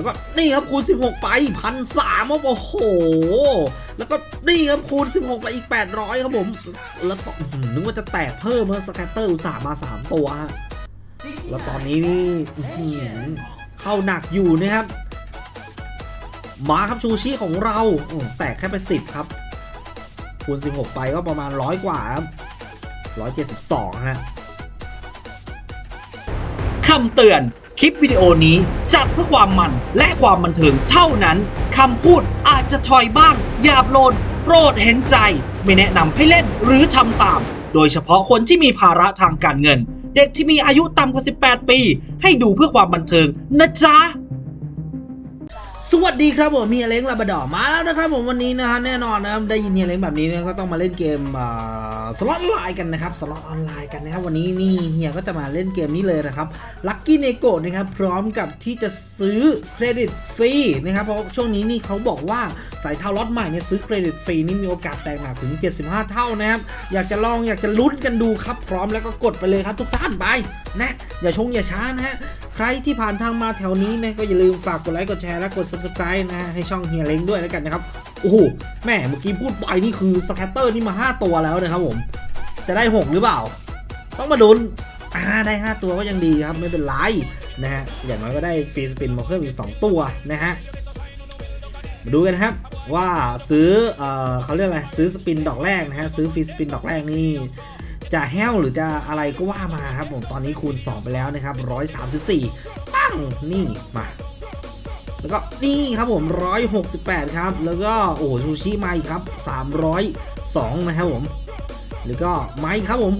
แล้วก็นี่ครับคูณ 16 ไปพันสามโอ้โห แล้วก็นี่ครับคูณ 16 ไปอีก 800 ครับผม แล้วต่อนึกว่าจะแตกเพิ่มเมื่อสแกตเตอร์อุตส่าห์มา 3 ตัวฮะแล้วตอนนี้นี่เข้าหนักอยู่นะครับ มาครับชูชีของเรา แตกแค่ไป 10 ครับ คูณ 16 ไปก็ประมาณร้อยกว่าครับ172 ฮะคำเตือน คลิปวิดีโอนี้จัดเพื่อความมันและความบันเทิงเท่านั้น คำพูดอาจจะชอยบ้างหยาบโลน โปรดเห็นใจ ไม่แนะนำให้เล่นหรือทำตาม โดยเฉพาะคนที่มีภาระทางการเงิน เด็กที่มีอายุต่ำกว่า 18 ปี ให้ดูเพื่อความบันเทิงนะจ๊ะ วัสดีครับผมมีเล้งลาบดอมาแล้วนะครับผมวันนี้นะฮะแน่นอนนะครับได้ยินเฮียเล้งแบบนี้เนี่ยก็ต้องมาเล่นเกมสล็อตออนไลน์กันนะครับสล็อตออนไลน์กันนะครับวันนี้นี่เฮียก็จะมาเล่นเกมนี้เลยนะครับลัคกี้เนโกนะครับพร้อมกับที่จะซื้อเครดิตฟรีนะครับเพราะช่วงนี้นี่เขาบอกว่าสายเท่าล็อตใหม่เนี่ยซื้อเครดิตฟรีนี่มีโอกาสแตกหนักถึง 75 เท่านะครับอยากจะลองอยากจะลุ้นกันดูครับพร้อมแล้วก็กดไปเลยครับทุกท่านไปนะอย่าชงอย่าช้านะฮะใครที่ผ่านทางมาแถวนี้นะก็อย่าลืมฝากกดไลค์กดแชร์และกด subscribe นะฮะให้ช่องเฮียเล้งด้วยแล้วกันนะครับโอ้โหแม่เมื่อกี้พูดไปนี่คือสแคตเตอร์นี่มา 5 ตัวแล้วนะครับผมจะได้ 6 หรือเปล่า ต้องมาดุนอ่าได้ 5 ตัวก็ยังดีครับไม่เป็นไรนะฮะอย่างน้อยก็ได้ฟรีสปินมาเพิ่มอีก 2 ตัวนะฮะมาดูกันนะครับว่าซื้อเอ่อเขาเรียกอะไรซื้อสปินดอกแรกนะฮะซื้อฟรีสปินดอกแรกนี่ จะแห้วหรือจะอะไรก็ว่ามาครับผมตอนนี้คูณ 2 ไปแล้วนะครับ134ปั้งนี่มาแล้วก็นี่ครับผม 168 ครับ แล้วก็โอ้โหซูชิมาอีกครับ 302 นะครับผม แล้วก็ไม้ครับผม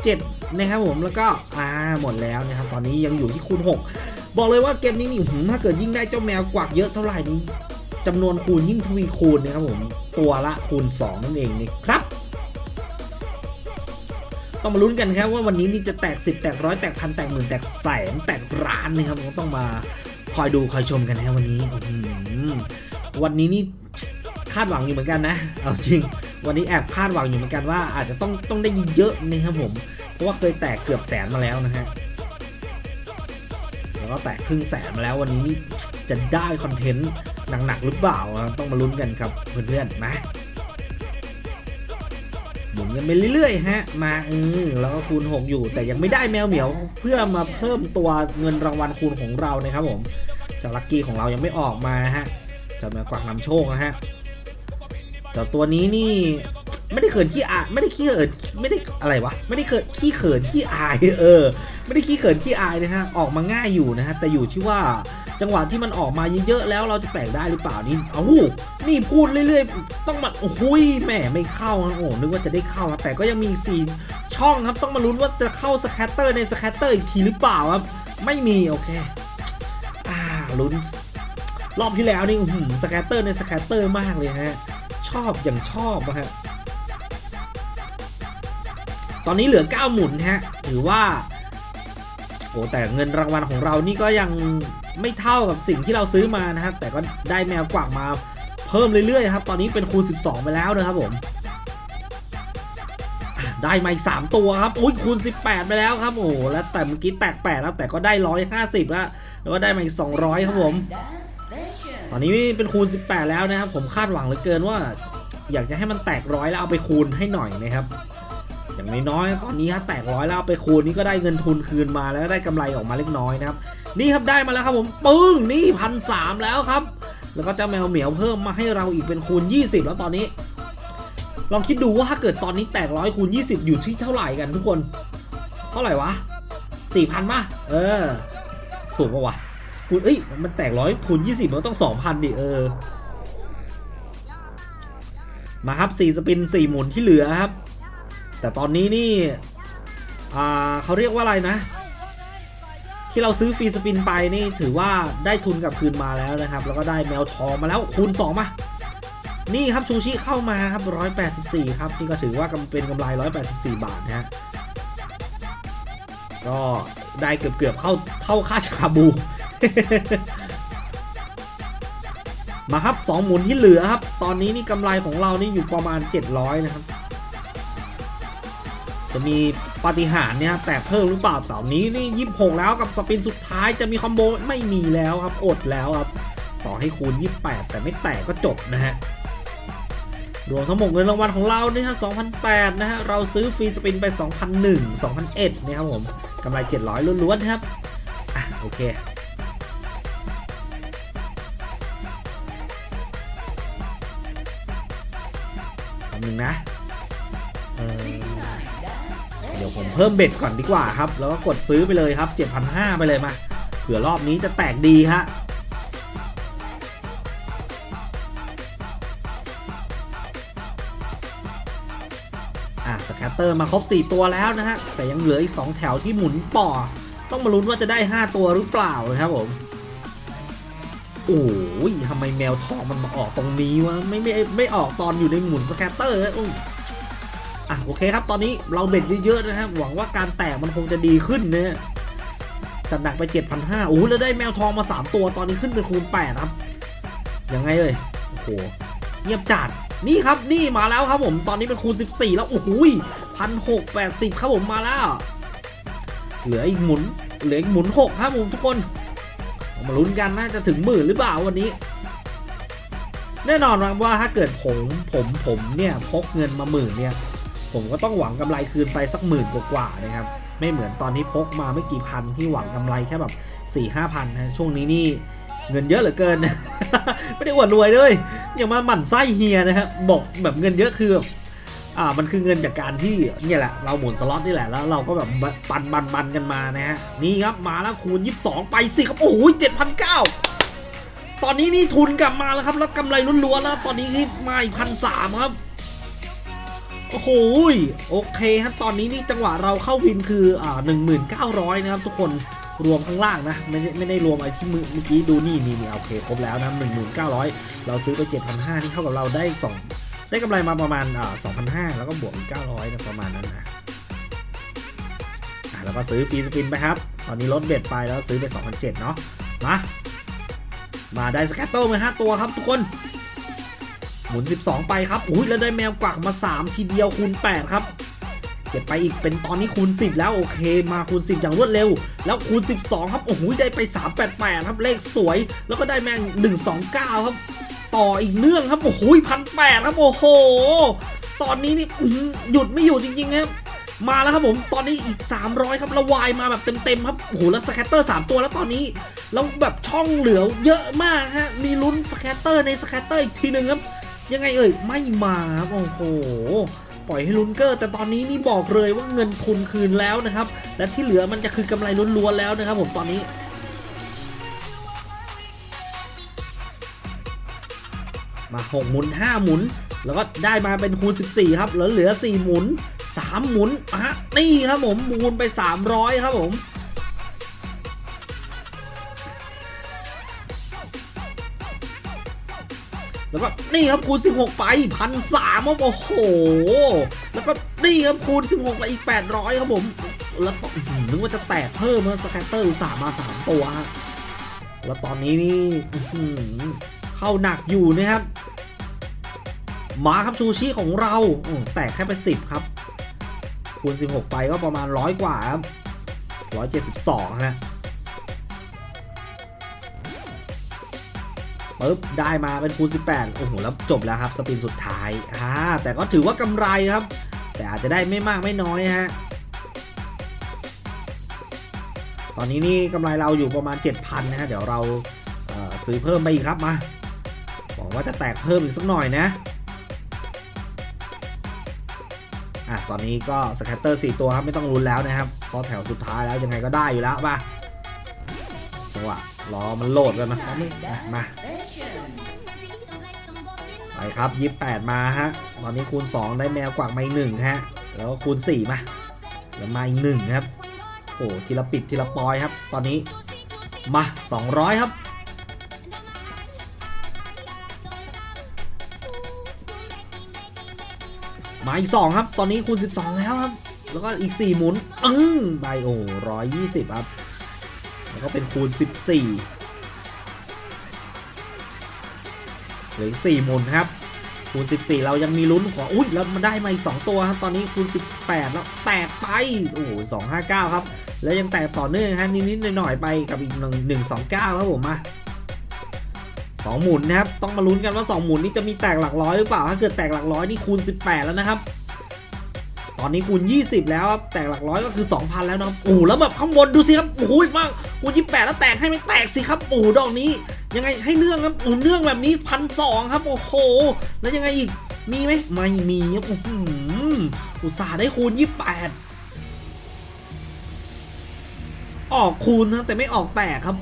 67 นะครับผมแล้วก็อ่าหมดแล้วนะครับ ตอนนี้ยังอยู่ที่คูณ 6 บอกเลยว่าเกมนี้นี่ถ้าเกิดยิ่งได้เจ้าแมวกวักเยอะเท่าไหร่นี้จำนวนคูณยิ่งทวีคูณนะครับผม ตัวละคูณ 2 นั่นเองนะครับ ต้องมาลุ้นกันครับว่าวันนี้นี่จะแตกสิบแตกร้อยแตกพันแตกหมื่นแตกแสนแตกล้านนะครับก็ต้องมาคอยดูคอยชมกันนะวันนี้วันนี้นี่คาดหวังอยู่เหมือนกันนะ เอาจริง วันนี้แอบคาดหวังอยู่เหมือนกันว่าอาจจะต้องต้องได้ยินเยอะนะครับผม เพราะว่าเคยแตกเกือบแสนมาแล้วนะฮะ แล้วก็แตกครึ่งแสนมาแล้ววันนี้นี่จะได้คอนเทนต์หนักๆหรือเปล่า ต้องมาลุ้นกันครับเพื่อนๆนะ หมุนกันไปเรื่อยๆฮะ มาเออแล้วก็คูณ 6 อยู่ แต่ยังไม่ได้แมวเหมียว เพื่อมาเพิ่มตัวเงินรางวัลคูณของเรานะครับผมจากลัคกี้ของเรายังไม่ออกมาฮะจะมากวักนำโชคนะฮะแต่ตัวนี้นี่ไม่ได้เขินขี้อายไม่ได้ขี้เขินไม่ได้อะไรวะไม่ได้เขินขี้เขินขี้อายเออ ไม่ได้ขี้เขินขี้อายนะฮะออกมาง่ายอยู่นะฮะแต่อยู่ที่ว่า จังหวะที่มันออกมาเยอะๆแล้วเราจะแตกได้หรือเปล่านี่เอ้านี่พูดเรื่อยๆ ต้องมาโอ้หยแหมไม่เข้านะโอ้นึกว่าจะได้เข้าแต่ก็ยังมีอีกสี่ช่องครับต้องมาลุ้นว่าจะเข้าสแคตเตอร์ในสแคตเตอร์อีกทีหรือเปล่าครับไม่มีโอเคอ่าลุ้นรอบที่แล้วนี่หือสแคตเตอร์ในสแคตเตอร์มากเลยฮะชอบอย่างชอบนะฮะตอนนี้เหลือ 9 หมุนฮะถือว่าโอ้แต่เงินรางวัลของเรานี่ก็ยัง ไม่เท่ากับสิ่งที่เราซื้อมานะครับ แต่ก็ได้แมวกวักมาเพิ่มเรื่อยๆครับ ตอนนี้เป็นคูณ 12 ไปแล้วนะครับผมได้มาอีก 3 ตัวครับ อุ้ยคูณ 18 ไปแล้วครับ โอ้โห แล้วแต่เมื่อกี้แตก8แล้วแต่ก็ได้ 150 แล้ว แล้วก็ได้มาอีก 200 ครับผม ตอนนี้เป็นคูณ 18 แล้วนะครับ ผมคาดหวังเหลือเกินว่า อยากจะให้มันแตกร้อยแล้วเอาไปคูณให้หน่อยนะครับ อย่างน้อยๆตอนนี้ถ้าแตกร้อยแล้วไปคูณนี่ก็ได้เงินทุนคืนมาแล้วได้กำไรออกมาเล็กน้อยนะครับ นี่ครับได้มาแล้วครับผมปึ้งนี่พันสามแล้วครับ แล้วก็เจ้าแมวเหมียวเพิ่มมาให้เราอีกเป็นคูณ 20 แล้วตอนนี้ ลองคิดดูว่าถ้าเกิดตอนนี้แตกร้อยคูณ 20 อยู่ที่เท่าไหร่กันทุกคน เท่าไหร่วะ4,000ป่ะเออ ถูกปะวะคูณเอ้ยมันแตกร้อยคูณ 20 มันต้อง2,000ดิเออมาครับ4สปิน4หมุนที่เหลือครับ แต่ตอนนี้นี่เขาเรียกว่าอะไรนะ ที่เราซื้อฟรีสปินไปนี่ถือว่าได้ทุนกลับคืนมาแล้วนะครับ แล้วก็ได้แมวทองมาแล้วคูณ 2 มา นี่ครับชูชิเข้ามาครับ 184 ครับ นี่ก็ถือว่ากำเป็นกำไร 184 บาทนะฮะก็ได้เกือบเกือบๆเข้าเท่าค่าชาบู มาครับ 2 หมุนที่เหลือครับ ตอนนี้นี่กำไรของเรานี่อยู่ประมาณ 700 นะครับ จะมีปาฏิหาริย์เนี่ยแตกเพิ่มหรือเปล่าตอนนี้นี่ยี่สิบหกแล้วกับสปินสุดท้ายจะมีคอมโบไม่มีแล้วครับอดแล้วครับต่อให้คูณ 28 แต่ไม่แตกก็จบนะฮะรวมทั้งหมดเงินรางวัลของเราเนี่ยฮะ2,008 นะฮะ เราซื้อฟรีสปินไป 2,001 2,001 นะครับผม กำไร 700 ล้วนๆ ครับ อะ โอเค หนึ่งนะ ยวผมเพิ่มเบ็ดก่อนดีกว่าครับ แล้วก็กดซื้อไปเลยครับ 7,500 ไปเลยมา เผื่อรอบนี้จะแตกดีฮะอะสแคตเตอร์มาครบ 4 ตัวแล้วนะฮะ แต่ยังเหลืออีก 2 แถวที่หมุนป่อ ต้องมาลุ้นว่าจะได้ 5 ตัวหรือเปล่านะครับผมโอ้ยทำไมแมวทองมันมาออกตรงนี้วะ ไม่ไม่ไม่ออกตอนอยู่ในหมุนสแคตเตอร์อุ้ย อะโอเคครับ ตอนนี้เราเบ็ดเยอะๆนะครับหวังว่าการแตกมันคงจะดีขึ้นเนะฮะจัดหนักไป 7,500โอ้โหแล้วได้แมวทองมา 3 ตัวตอนนี้ขึ้นเป็นคูณ8ครับยังไงเลยโอ้โหเงียบจัดนี่ครับนี่มาแล้วครับผมตอนนี้เป็นคูณ 14 แล้วโอ้โหพันหกแปดสิบครับผมมาแล้ว เหลืออีกหมุนเหลืออีกหมุนหกครับผมทุกคนมาลุ้นกันน่าจะถึงหมื่นหรือเปล่าวันนี้ แน่นอนว่าถ้าเกิดผมผมผมเนี่ยพกเงินมาหมื่นเนี่ย ผมก็ต้องหวังกำไรคืนไปสักหมื่นกว่าๆนะครับ ไม่เหมือนตอนที่พกมาไม่กี่พันที่หวังกำไรแค่แบบ4ี่ห้าพันนะช่วงนี้นี่เงินเยอะเหลือเกิน ไม่ได้อวดรวยเลยอย่ามาหมั่นไส้เฮียนะฮะบอกแบบเงินเยอะคืออ่ามันคือเงินจากการที่เนี่ยแหละเราหมุนสล็อตนี่แหละแล้วเราก็แบบปันบันบันกันมานะฮะนี่ครับมาแล้วคูณ 22 ไปสิครับโอ้โหเจ็ดพันเก้าตอนนี้นี่ทุนกลับมาแล้วครับแล้วกำไรล้วนๆแล้วตอนนี้ที่มาอีกพันสามครับ โอ้โหยโอเคครับตอนนี้นี่จังหวะเราเข้าวินคืออ่า1900นะครับทุกคนรวมข้างล่างนะ ไม่ได้ไม่ได้รวมไอ้ที่มือเมื่อกี้ดูนี่นี่นี่โอเคครบแล้วนะ1900เราซื้อไป7,500นี่เท่ากับเราได้2ได้กำไรมาประมาณอ่า2,500แล้วก็บวกอีก900นะประมาณนั้นนะอะแล้วก็ซื้อฟรีสปินไปครับ ตอนนี้ลดเบ็ดไปแล้วซื้อไป2,700เนาะมามาได้สแกตโต้มา5ตัวครับทุกคน หมุน 12 ไปครับอุ้ยแล้วได้แมวกวักมา 3 ทีเดียวคูณ 8 ครับ เก็บไปอีกเป็นตอนนี้คูณ 10 แล้วโอเคมาคูณ 10 อย่างรวดเร็ว แล้วคูณ 12 ครับโอ้โหได้ไป 388 ครับเลขสวย แล้วก็ได้แมง129 ครับ ต่ออีกเนื่องครับโอ้โหพันแปดครับโอ้โห ตอนนี้นี่หยุดไม่อยู่จริงๆครับมาแล้วครับผม ตอนนี้อีก 300 ครับระวายมาแบบเต็มๆครับ โอ้โห แล้วสแคตเตอร์ 3 ตัวแล้วตอนนี้ แล้วแบบช่องเหลือเยอะมากฮะ มีลุ้นสแคตเตอร์ในสแคตเตอร์อีกทีหนึ่งครับ ยังไงเอ่ยไม่มาครับโอ้โหปล่อยให้ลุ้นเกอร์ แต่ตอนนี้นี่บอกเลยว่าเงินทุนคืนแล้วนะครับ และที่เหลือมันจะคือกำไรล้วนๆแล้วนะครับ ผมตอนนี้มาหกหมุนห้าหมุน แล้วก็ได้มาเป็นคูณ 14 ครับ แล้วเหลือ 4 หมุน 3 หมุนอะนี่ครับผม มูลไป 300 ครับผม แล้วก็นี่ครับคูณ 16 ไปพันสามโอ้โห แล้วก็นี่ครับคูณ 16 ไปอีก 800 ครับผม แล้วก็อื้อหือนึกว่าจะแตกเพิ่มเมื่อสแคตเตอร์สาห์มา 3 ตัว แล้วตอนนี้นี่เข้าหนักอยู่นะครับ มาครับซูชิของเรา แตกแค่ไป 10 ครับ คูณ 16 ไปก็ประมาณร้อยกว่าครับ 172ฮะ ปึ๊บได้มาเป็นคูณ18 โอ้โห แล้วจบแล้วครับ สปินสุดท้ายอ่าแต่ก็ถือว่ากำไรครับ แต่อาจจะได้ไม่มากไม่น้อยฮะ ตอนนี้นี่กำไรเราอยู่ประมาณ 7,000 นะฮะ เดี๋ยวเราเอ่อซื้อเพิ่มไปอีกครับมาหวังว่าจะแตกเพิ่มอีกสักหน่อยนะอะตอนนี้ก็สแคตเตอร์ 4 ตัวครับ ไม่ต้องลุ้นแล้วนะครับเพราะแถวสุดท้ายแล้วยังไงก็ได้อยู่แล้วมาจังหวะรอมันโหลดกันนะอะมา ไปครับ28มาฮะ ตอนนี้คูณ 2 ได้แมวกวักมาอีกหนึ่งฮะ แล้วก็คูณ 4 มาแล้วมาอีกหนึ่งครับ โอ้ทีละปิดทีละปอยครับ ตอนนี้มา 200 ครับมาอีก 2 ครับ ตอนนี้คูณ 12 แล้วครับ แล้วก็อีก 4 หมุน อึ้งไปโอ้ร้อยยี่สิบครับ แล้วก็เป็นคูณ 14 ลืออีก4หมุนครับคูณ14 เรายังมีลุ้นของอุ้ยแล้วมันได้มาอีก 2 ตัวครับ ตอนนี้คูณ18 แล้วแตกไป โอ้โห259 ครับ แล้วยังแตกต่อเนื่องฮะนิดๆหน่อยๆไปกับอีกหนึ่งหนึ่งสองเก้าครับผมมาสองหมุนนะครับ ต้องมาลุ้นกันว่า 2 หมุนนี้จะมีแตกหลักร้อยหรือเปล่า ถ้าเกิดแตกหลักร้อยนี่คูณ 18 แล้วนะครับ ตอนนี้คูณ 20 แล้วครับ แตกหลักร้อยก็คือ 2,000 แล้วนะโอ้แล้วแบบข้างบนดูสิครับ โอ้โหมากคูณ 28 แล้วแตกให้ไม่แตกสิครับ โอ้ดอกนี้ ยังไงให้เนื่องครับอ้โหเนื่องแบบนี้พันสองครับ โอ้โห แล้วยังไงอีก มีไหมไม่มีครับอ้โหอุตส่าห์ได้คูณ28ออกคูณนะแต่ไม่ออกแตกครับ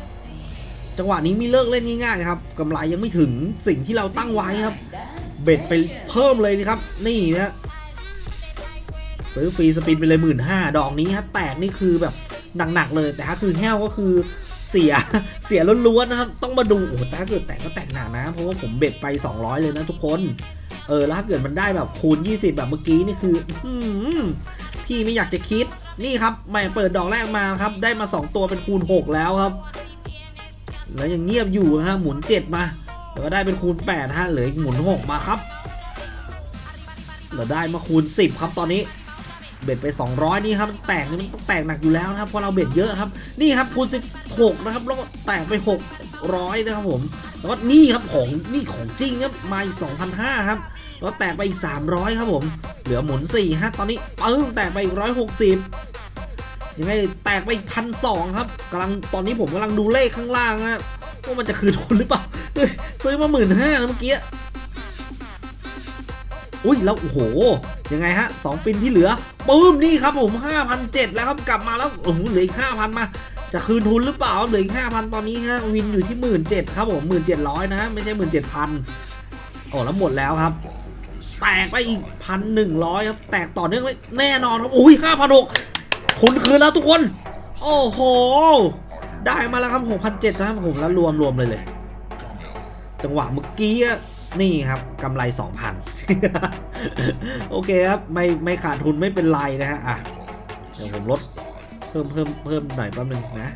จังหวะนี้มีเลิกเล่นง่ายๆครับกำไรยังไม่ถึงสิ่งที่เราตั้งไว้ครับ เบ็ดไปเพิ่มเลยนะครับ นี่นะซื้อฟรีสปินไปเลยหมื่นห้าดอกนี้ฮะแตกนี่คือแบบหนักๆเลย แต่ถ้าคือแห้วก็คือ เสียเสียล้วนๆนะครับ ต้องมาดูโอ้แต่ถ้าเกิดแตกก็แตกหนักนะ เพราะว่าผมเบ็ดไป 200 เลยนะทุกคน เออแล้วถ้าเกิดมันได้แบบคูณ 20 แบบเมื่อกี้นี่คืออืพี่ไม่อยากจะคิดนี่ครับใหม่เปิดดอกแรกมาครับ ได้มา 2 ตัวเป็นคูณ 6 แล้วครับ แล้วยังเงียบอยู่นะฮะหมุน 7 มาแล้วก็ได้เป็นคูณ8ฮะเหลืออีกหมุน 6 มาครับเราได้มาคูณ 10 ครับตอนนี้ เบ็ดไป 200 นี่ครับแตกนี่มันต้องแตกหนักอยู่แล้วนะครับเพราะเราเบ็ดเยอะครับนี่ครับคูณ16นะครับแล้วก็แตกไป 600 นะครับผมแล้วก็นี่ครับของนี่ของจริงครับมาอีก2,500ครับแล้วแตกไปอีก 300 ครับผม เหลือหมุน4ฮะตอนนี้ปึ้งแตกไปอีก160ยังไงแตกไปอีกพันสองครับกำลังตอนนี้ผมกำลังดูเลขข้างล่างฮะว่ามันจะคืนทุนหรือเปล่าซื้อมาหมื่นห้าเมื่อกี้อุ้ยแล้วโอ้โห ยังไงฮะสองฟินที่เหลือปื้มนี่ครับผม5,007แล้วครับกลับมาแล้วโอ้โหเหลืออีก5,000มาจะคืนทุนหรือเปล่าเหลืออีก5,000 ตอนนี้ฮะวินอยู่ที่ 17,000ครับผม17,000นะฮะไม่ใช่ 17,000โอ้แล้วหมดแล้วครับ แตกไปอีกพันหนึ่งร้อยครับแตกต่อเนื่องไว้แน่นอนครับอุ้ยห้าพันหกคุณคืนแล้วทุกคน โอ้โห ได้มาแล้วครับหกพันเจ็ดนะครับผมแล้วรวมรวมเลยเลย จังหวะเมื่อกี้อะ นี่ครับกำไร 2,000 โอเคครับ ไม่ไม่ขาดทุนไม่เป็นไรนะฮะอะเดี๋ยวผมลดเพิ่มเพิ่มเพิ่มหน่อยแป๊บนึงนะ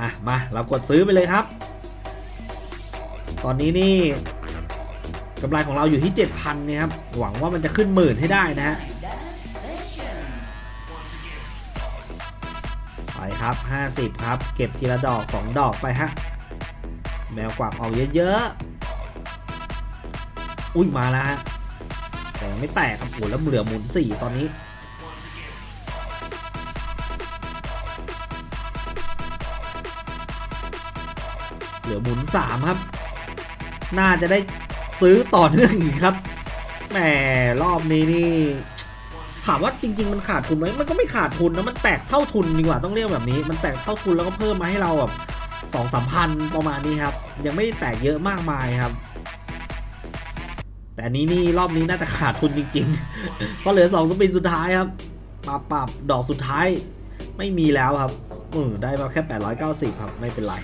อะ มา เรากดซื้อไปเลยครับ ตอนนี้นี่กำไรของเราอยู่ที่ 7,000เนี่ยครับ หวังว่ามันจะขึ้นหมื่นให้ได้นะฮะไปครับ 50 ครับ เก็บทีละดอก 2 ดอกไปฮะ แมวกวักออกเยอะ ๆ อุ้ยมาแล้วฮะแต่ไม่แตกครับโอ้แล้วเหลือหมุน4ตอนนี้เหลือหมุน3ครับ น่าจะได้ซื้อต่อเนื่องอีกครับแหมรอบนี้นี่ถามว่าจริง ๆ มันขาดทุนไหมมันก็ไม่ขาดทุนนะมันแตกเท่าทุนดีกว่าต้องเรียกแบบนี้ มันแตกเท่าทุนแล้วก็เพิ่มมาให้เราแบบสองสามพันประมาณนี้ครับ ยังไม่ได้แตกเยอะมากมายครับ แต่นี้นี่รอบนี้น่าจะขาดทุนจริงๆ เพราะเหลือสองสปินสุดท้ายครับปรับปรับดอกสุดท้ายไม่มีแล้วครับเออได้มาแค่ 890 ครับ ไม่เป็นไร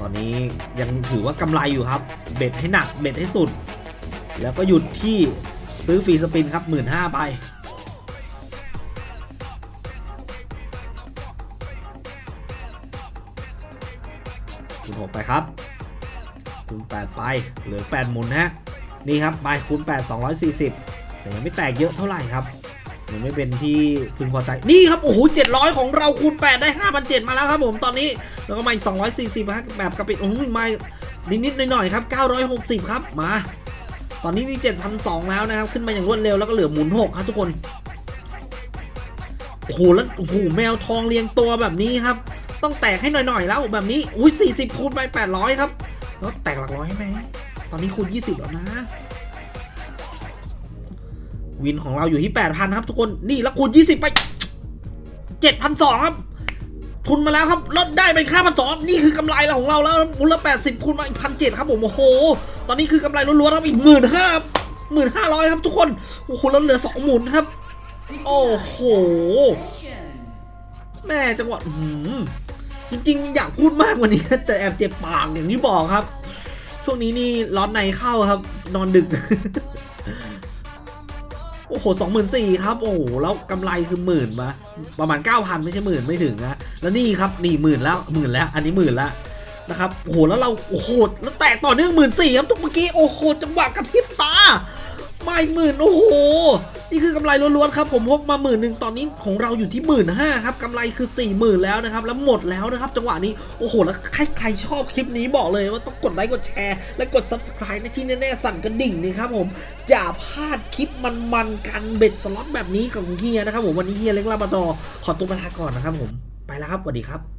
ตอนนี้ยังถือว่ากำไรอยู่ครับ เบ็ดให้หนักเบ็ดให้สุด แล้วก็หยุดที่ซื้อฟรีสปินครับ 1 5ื่นไปคูณ6ไปครับคูณ8ไป เหลือ8หมุนฮะ นี่ครับไปคูณ8 240 แต่ยังไม่แตกเยอะเท่าไหร่ครับยังไม่เป็นที่พึงพอใจ นี่ครับ โอ้โห 700 ของเราคูณ 8 ได้ 5,700 มาแล้วครับผมตอนนี้ แล้วก็มาอีก 240ฮะแบบกระปิดโอ้ยมานิดๆหน่อยๆครับ 960 ครับ มา ตอนนี้นี่7,200 แล้วนะครับ ขึ้นมาอย่างรวดเร็วแล้วก็เหลือหมุน 6 ครับทุกคน โอ้โห แล้วโอ้โห แมวทองเรียงตัวแบบนี้ครับ ต้องแตกให้หน่อยๆแล้วแบบนี้ อุ้ย40 คูณไป 800 ครับ แล้วแตกหลักร้อยไหม ตอนนี้คูณ20 แล้วนะ วินของเราอยู่ที่ 8,000 ครับทุกคน นี่แล้วคูณ 20 ไป 7,200 ครับ ทุนมาแล้วครับลดได้ไปค่าพันสองนี่คือกำไรเราของเราแล้วมูลละ80 คูณมาอีกพันเครับผม โอ้โห ตอนนี้คือกำไรล้วนๆครับอีกหมื่นห้าหมื่นห้าร้อยครับทุกคน โอ้โหแล้วเหลือสองหมุนครับ โอ้โห แม่จังหวะจริงๆ อยากพูดมากกว่านี้แต่แอบเจ็บปากอย่างที่บอกครับ ช่วงนี้นี่ร้อนในเข้าครับ นอนดึก โอ้โหสองหมื่นสี่ครับ โอ้โห แล้วกำไรคือหมื่นมาประมาณเก้าพันไม่ใช่หมื่นไม่ถึงนะแล้วนี่ครับนี่หมื่นแล้วหมื่นแล้ว อันนี้หมื่นแล้วนะครับโอ้โหแล้วเราโอ้โหแล้วแตกต่อเนื่องหมื่นสี่ครับทุกเมื่อกี้โอ้โหจังหวะกับพริบตาไม่หมื่นโอ้โห นี่คือกำไรล้วนๆครับผมพบมาหมื่นหนึ่งตอนนี้ของเราอยู่ที่หมื่นห้าครับกำไรคือ4ี่หมื่นแล้วนะครับแล้วหมดแล้วนะครับจังหวะนี้โอ้โหแล้วใครใครชอบคลิปนี้บอกเลยว่าต้องกดไลค์กดแชร์และกด subscribe นะที่แน่ๆสั่นกระดิ่งนี่ครับผมอย่าพลาดคลิปมันๆกันเบ็ดสล็อตแบบนี้ของเฮียนะครับผมวันนี้เฮียเล็กลาบาดอขอตัวไปลาก่อนนะครับผมไปแล้วครับสวัสดีครับ